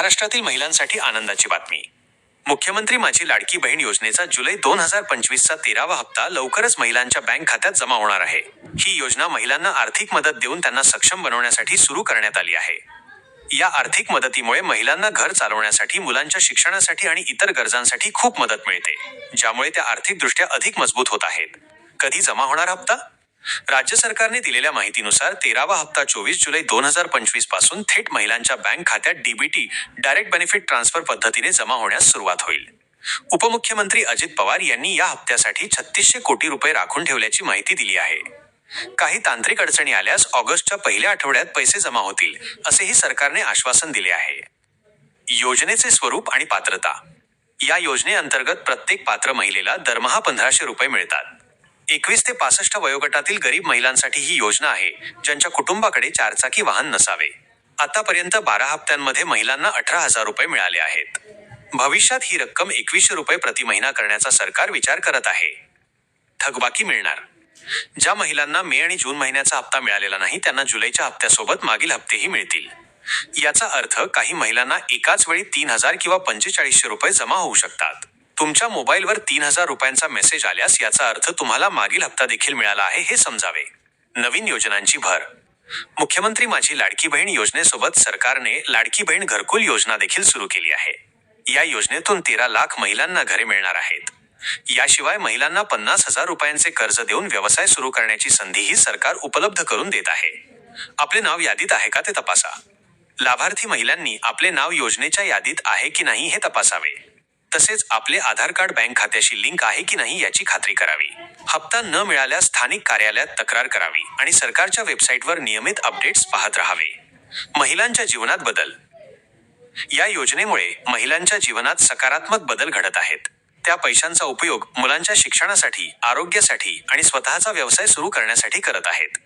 महाराष्ट्रातील महिलांसाठी आनंदाची बातमी. मुख्यमंत्री माझी लाडकी बहीण योजनेचा जुलै दोन हजार पंचवीसचा तेरावा हप्ता लवकरच महिलांच्या बँक खात्यात जमा होणार आहे. ही योजना महिलांना आर्थिक मदत देऊन त्यांना सक्षम बनवण्यासाठी सुरू करण्यात आली आहे. या आर्थिक मदतीमुळे महिलांना घर चालवण्यासाठी मुलांच्या शिक्षणासाठी आणि इतर गरजांसाठी खूप मदत मिळते ज्यामुळे त्या आर्थिकदृष्ट्या अधिक मजबूत होत आहेत. कधी जमा होणार हप्ता? राज्य सरकारने दिलेल्या माहितीनुसार तेरावा हप्ता चोवीस जुलै दोन हजार पंचवीसपासून थेट महिलांच्या बँक खात्यात डीबीटी डायरेक्ट बेनिफिट ट्रान्सफर पद्धतीने जमा होण्यास सुरुवात होईल. उपमुख्यमंत्री अजित पवार यांनी या हप्त्यासाठी छत्तीसशे कोटी रुपये राखून ठेवल्याची माहिती दिली आहे. काही तांत्रिक अडचणी आल्यास ऑगस्टच्या पहिल्या आठवड्यात पैसे जमा होतील असेही सरकारने आश्वासन दिले आहे. योजनेचे स्वरूप आणि पात्रता. या योजनेअंतर्गत प्रत्येक पात्र महिलेला दरमहा पंधराशे रुपये मिळतात. एकवीस ते पासष्ट वयोगटातील गरीब महिलांसाठी ही योजना आहे ज्यांच्या कुटुंबाकडे चारचाकी वाहन नसावे. आतापर्यंत बारा हप्त्यांमध्ये महिलांना अठरा हजार रुपये मिळाले आहेत. भविष्यात ही रक्कम एकवीसशे रुपये प्रति महिना करण्याचा सरकार विचार करत आहे. थकबाकी मिळणार. ज्या महिलांना मे आणि जून महिन्याचा हप्ता मिळालेला नाही त्यांना जुलैच्या हप्त्यासोबत मागील हप्तेही मिळतील. याचा अर्थ काही महिलांना एकाच वेळी तीन हजार किंवा पंचेचाळीसशे रुपये जमा होऊ शकतात. तुमच्या मोबाईलवर तीन हजार रुपयांचा मेसेज आल्यास याचा अर्थ तुम्हाला मागील हप्ता देखील मिळाला आहे हे समजावे. नवीन योजनांची भर. मुख्यमंत्री माझी लाडकी बहीण योजनेसोबत सरकारने लाडकी बहीण घरकुल योजना देखील सुरू केली आहे. या योजनेतून तेरा लाख महिलांना घरे मिळणार आहेत. याशिवाय महिलांना पन्नास हजार रुपयांचे कर्ज देऊन व्यवसाय सुरू करण्याची संधीही सरकार उपलब्ध करून देत आहे. आपले नाव यादीत आहे का ते तपासा. लाभार्थी महिलांनी आपले नाव योजनेच्या यादीत आहे की नाही हे तपासावे. तसेच आपले आधार कार्ड बँक खात्याशी लिंक आहे की नाही याची खात्री करावी. हप्ता न मिळाल्यास स्थानिक कार्यालयात तक्रार करावी आणि सरकारच्या वेबसाईटवर नियमित अपडेट्स पाहत राहावे. महिलांच्या जीवनात बदल. या योजनेमुळे महिलांच्या जीवनात सकारात्मक बदल घडत आहेत. त्या पैशांचा उपयोग मुलांच्या शिक्षणासाठी आरोग्यासाठी आणि स्वतःचा व्यवसाय सुरू करण्यासाठी करत आहेत.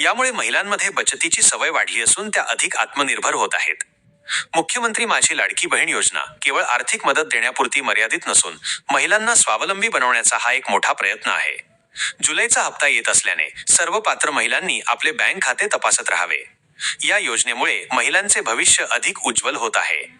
यामुळे महिलांमध्ये बचतीची सवय वाढली असून त्या अधिक आत्मनिर्भर होत आहेत. मुख्यमंत्री माझी लाडकी बहीण योजना केवळ आर्थिक मदत देण्यापुरती मर्यादित नसून महिलांना स्वावलंबी बनवण्याचा हा एक मोठा प्रयत्न आहे. जुलैचा हप्ता येत असल्याने सर्व पात्र महिलांनी आपले बँक खाते तपासत राहावे. या योजनेमुळे महिलांचे भविष्य अधिक उज्ज्वल होत आहे.